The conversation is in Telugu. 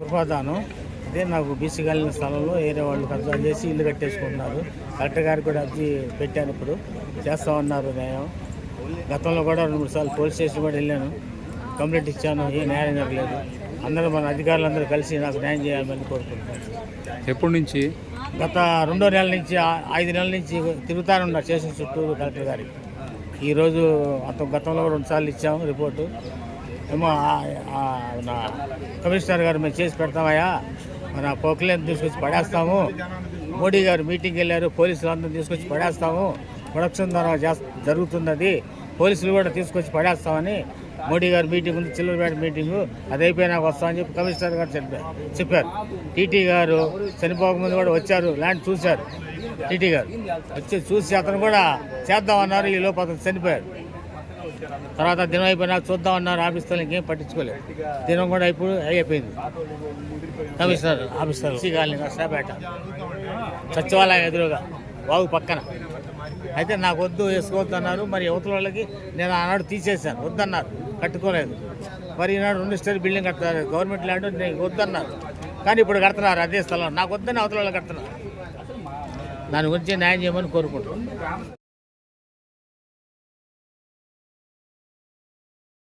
కృపాదానం. అదే నాకు బీసీ కలిగిన స్థలంలో వేరే వాళ్ళు కబ్జా చేసి ఇల్లు కట్టేసుకుంటున్నారు. కలెక్టర్ గారికి కూడా అర్జీ పెట్టాను ఇప్పుడు. చేస్తా ఉన్నారు న్యాయం. గతంలో కూడా రెండు మూడు సార్లు పోలీస్ స్టేషన్ కూడా వెళ్ళాను. కంప్లైంట్ ఇచ్చాను ఏ న్యాయం జరగలేదు. అందరూ మన అధికారులందరూ కలిసి నాకు న్యాయం చేయాలని కోరుకుంటున్నాను. ఎప్పటి నుంచి? గత రెండో నెల నుంచి ఐదు నెలల నుంచి తిరుగుతానే ఉన్నారు స్టేషన్ చుట్టూరు కలెక్టర్ గారికి. ఈరోజు అంత గతంలో కూడా రెండుసార్లు ఇచ్చాము రిపోర్టు. ఏమో నా కమిషనర్ గారు మేము చేసి పెడతామయ్యా. మన పోక్లేని తీసుకొచ్చి పడేస్తాము. మోడీ గారు మీటింగ్ వెళ్ళారు పోలీసులు అందరూ తీసుకొచ్చి పడేస్తాము. ప్రొడక్షన్ ద్వారా జరుగుతున్నది. పోలీసులు కూడా తీసుకొచ్చి పడేస్తామని మోడీ గారు మీటింగ్ ఉంది చిల్లరపేట మీటింగు. అది అయిపోయినాక వస్తామని చెప్పి కమిషనర్ గారు చెప్పారు చెప్పారు. టీటీ గారు చనిపోకముందు కూడా వచ్చారు ల్యాండ్ చూశారు. టీటీ గారు వచ్చి చూసి అతను కూడా చేద్దామన్నారు ఈ లోపు అతను చనిపోయారు తర్వాత దినం అయిపోయినాక చూద్దామన్నారు ఆఫీసులో ఇంకేం పట్టించుకోలేదు. దినం కూడా ఇప్పుడు అయిపోయింది. కమిషనర్ ఆఫీసర్ కాలనీ నర్సాపేట సచివాలయం ఎదురుగా వాగు పక్కన. అయితే నాకు వద్దు వేసుకోవద్దు అన్నారు. మరి యువతల వాళ్ళకి నేను ఆనాడు తీసేశాను. వద్దన్నారు. కట్టుకోలేదు. మరి ఈనాడు రెండు స్టేర్ బిల్డింగ్ కడతారు. గవర్నమెంట్ ల్యాండ్ నేను వద్దన్నారు. కానీ ఇప్పుడు కడుతున్నారు. అదే స్థలం. నాకు వద్దని అవతల వాళ్ళు కడుతున్నారు. దాని గురించి న్యాయం చేయమని కోరుకుంటున్నాను.